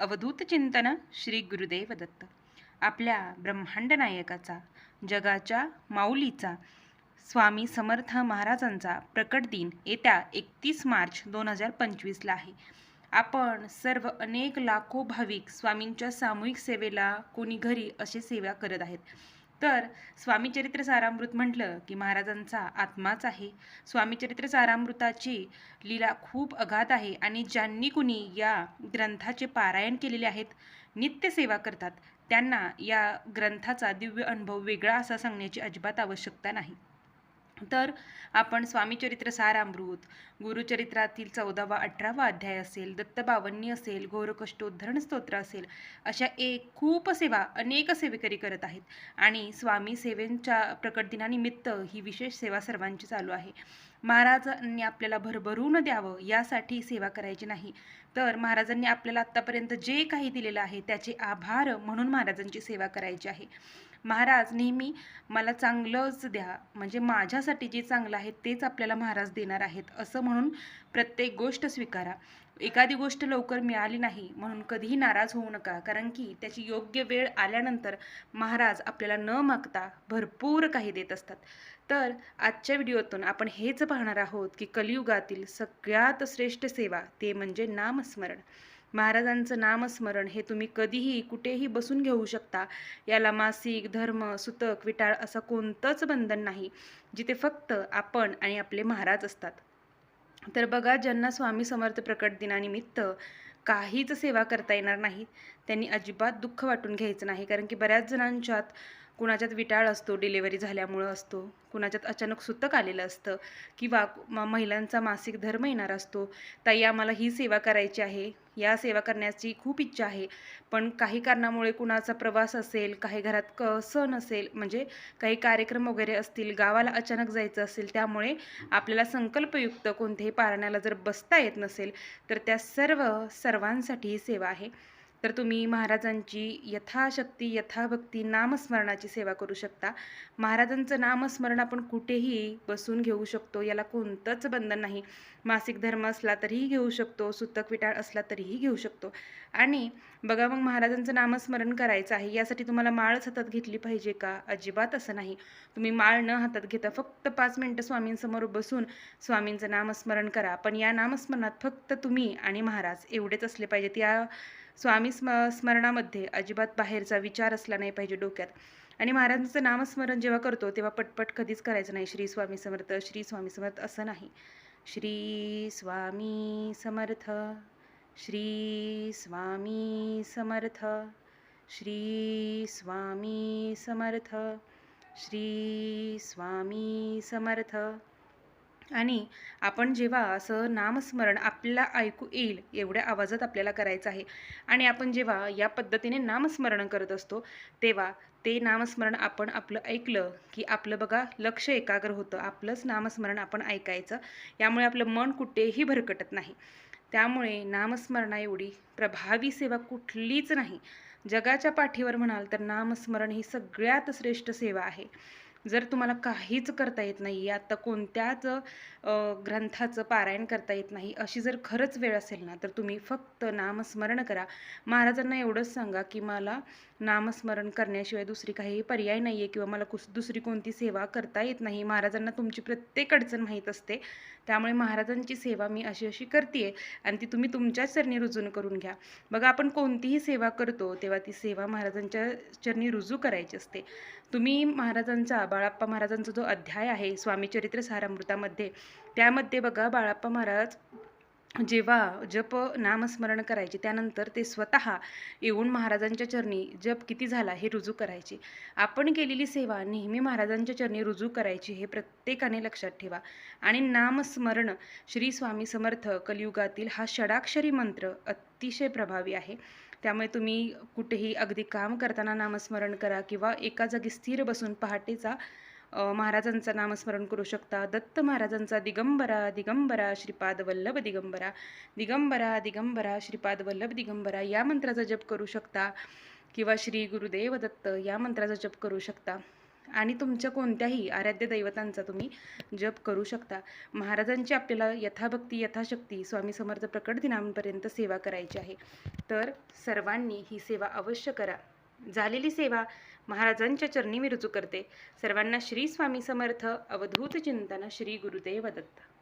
अवधूत चिंतन श्री गुरुदेव दत्त आपल्या ब्रह्मांड नायकाचा जगाच्या माऊलीचा स्वामी समर्थ महाराजांचा प्रकट दिन येत्या एकतीस मार्च दोन हजार पंचवीसला आहे. आपण सर्व अनेक लाखो भाविक स्वामींच्या सामूहिक सेवेला कोणी घरी अशी सेवा करत आहेत. तर स्वामीचरित्र सारामृत म्हटलं की महाराजांचा आत्माच आहे. स्वामीचरित्र सारामृताची लीला खूप अगाध आहे आणि ज्यांनी कुणी या ग्रंथाचे पारायण केलेले आहेत नित्यसेवा करतात त्यांना या ग्रंथाचा दिव्य अनुभव वेगळा असा सांगण्याची अजिबात आवश्यकता नाही. तर आपण स्वामीचरित्र सारामृत गुरुचरित्रातील चौदावा अठरावा अध्याय असेल दत्तबावन्नी असेल घोरकष्टोद्धरण स्तोत्र असेल अशा एक खूप सेवा अनेक सेवेकरी करत आहेत. आणि स्वामी सेवेंच्या प्रकट दिनानिमित्त ही विशेष सेवा सर्वांची चालू आहे. महाराजांनी आपल्याला भरभरून द्यावं यासाठी सेवा करायची नाही. तर महाराजांनी आपल्याला आत्तापर्यंत जे काही दिलेलं आहे त्याचे आभार म्हणून महाराजांची सेवा करायची आहे. महाराज नेहमी मला चांगलंच द्या. म्हणजे माझ्यासाठी जे चांगलं आहे तेच आपल्याला महाराज देणार आहेत. असं म्हणून प्रत्येक गोष्ट स्वीकारा. एखादी गोष्ट लवकर मिळाली नाही म्हणून कधीही नाराज होऊ नका. कारण की त्याची योग्य वेळ आल्यानंतर महाराज आपल्याला न मागता भरपूर काही देत असतात. तर आजच्या व्हिडिओतून आपण हेच पाहणार आहोत की कलियुगातील सगळ्यात श्रेष्ठ सेवा ते म्हणजे नामस्मरण. महाराजांचं नामस्मरण हे तुम्ही कधीही कुठेही बसून घेऊ शकता. याला मासिक धर्म सुतक विटाळ असं कोणतंच बंधन नाही जिथे फक्त आपण आणि आपले महाराज असतात. तर बघा ज्यांना स्वामी समर्थ प्रकट दिनानिमित्त काहीच सेवा करता येणार नाही त्यांनी अजिबात दुःख वाटून घ्यायचं नाही कारण की बऱ्याच जणांच्यात कुणाच्यात विटाळ असतो डिलेवरी झाल्यामुळं असतो कुणाच्यात अचानक सुतक आलेलं असतं किंवा म महिलांचा मासिक धर्म येणार असतो ताई आम्हाला ही सेवा करायची आहे या सेवा करण्याची खूप इच्छा आहे पण काही कारणामुळे कुणाचा प्रवास असेल काही घरात क सण असेल म्हणजे काही कार्यक्रम वगैरे असतील गावाला अचानक जायचं असेल त्यामुळे आपल्याला संकल्पयुक्त कोणत्याही पारण्याला जर बसता येत नसेल तर त्या सर्व सर्वांसाठी ही सेवा आहे. तर तुम्ही महाराजांची यथाशक्ती यथाभक्ती नामस्मरणाची सेवा करू शकता. महाराजांचं नामस्मरण आपण कुठेही बसून घेऊ शकतो याला कोणतंच बंधन नाही. मासिक धर्म असला तरीही घेऊ शकतो सुतक विटाळ असला तरीही घेऊ शकतो. आणि बघा मग महाराजांचं नामस्मरण करायचं आहे यासाठी तुम्हाला माळच हातात घेतली पाहिजे का? अजिबात असं नाही. तुम्ही माळ न हातात घेता फक्त पाच मिनटं स्वामींसमोर बसून स्वामींचं नामस्मरण करा. पण या नामस्मरणात फक्त तुम्ही आणि महाराज एवढेच असले पाहिजेत. या स्वामी स्म स्मरणामध्ये अजिबात बाहेरचा विचार असला नाही पाहिजे डोक्यात. आणि महाराजांचं नामस्मरण जेव्हा करतो तेव्हा पटपट कधीच करायचं नाही श्री स्वामी समर्थ श्री स्वामी समर्थ असं नाही. श्री स्वामी समर्थ श्री स्वामी समर्थ श्री स्वामी समर्थ श्री स्वामी समर्थ आणि आपण जेव्हा असं नामस्मरण आपल्याला ऐकू येईल एवढ्या आवाजात आपल्याला करायचं आहे. आणि आपण जेव्हा या पद्धतीने नामस्मरण करत असतो तेव्हा ते नामस्मरण आपण आपलं ऐकलं की आपलं बघा लक्ष एकाग्र होतं. आपलंच नामस्मरण आपण ऐकायचं. यामुळे आपलं मन कुठेही भरकटत नाही. त्यामुळे नामस्मरणा एवढी प्रभावी सेवा कुठलीच नाही. जगाच्या पाठीवर म्हणाल तर नामस्मरण ही सगळ्यात श्रेष्ठ सेवा आहे. जर तुम्हाला काहीच करता येत नाही आता कोणत्याच ग्रंथाचं पारायण करता येत नाही अशी जर खरंच वेळ असेल ना तर तुम्ही फक्त नामस्मरण करा. महाराजांना एवढंच सांगा की मला नामस्मरण करण्याशिवाय दुसरी काही पर्याय नाही आहे किंवा मला कुस दुसरी कोणती सेवा करता येत नाही. महाराजांना तुमची प्रत्येक अडचण माहीत असते. त्यामुळे महाराजांची सेवा मी अशी अशी करते आणि ती तुम्ही तुमच्याच चरणी रुजून करून घ्या. बघा आपण कोणतीही सेवा करतो तेव्हा ती सेवा महाराजांच्या चरणी रुजू करायची असते. तुम्ही महाराजांचा बाळाप्पा महाराजांचा जो अध्याय आहे स्वामी चरित्र सारामृतामध्ये त्यामध्ये बघा बाळाप्पा महाराज जेव्हा जप नामस्मरण करायचे त्यानंतर ते स्वतः येऊन महाराजांच्या चरणी जप किती झाला हे रुजू करायचे. आपण केलेली सेवा नेहमी महाराजांच्या चरणी रुजू करायची हे प्रत्येकाने लक्षात ठेवा. आणि नामस्मरण श्री स्वामी समर्थ कलियुगातील हा षडाक्षरी मंत्र अतिशय प्रभावी आहे. त्यामुळे तुम्ही कुठेही अगदी काम करताना नामस्मरण करा किंवा एका जागी स्थिर बसून पहाटेचा महाराजांचं नामस्मरण करू शकता. दत्त महाराजांचा दिगंबरा दिगंबरा श्रीपाद वल्लभ दिगंबरा दिगंबरा दिगंबरा श्रीपाद वल्लभ दिगंबरा या मंत्राचा जप करू शकता किंवा श्री गुरुदेव दत्त या मंत्राचा जप करू शकता. आणि तुमच्या कोणत्याही आराध्य दैवतांचा तुम्ही जप करू शकता. महाराजांची आपल्याला यथाभक्ती यथाशक्ती स्वामी समर्थ प्रकट दिनांपर्यंत सेवा करायची आहे. तर सर्वांनी ही सेवा अवश्य करा. झालेली सेवा महाराजांच्या चरणी मी रुजू करते. सर्वांना श्री स्वामी समर्थ अवधूत चिंतन श्री गुरुदेव दत्त.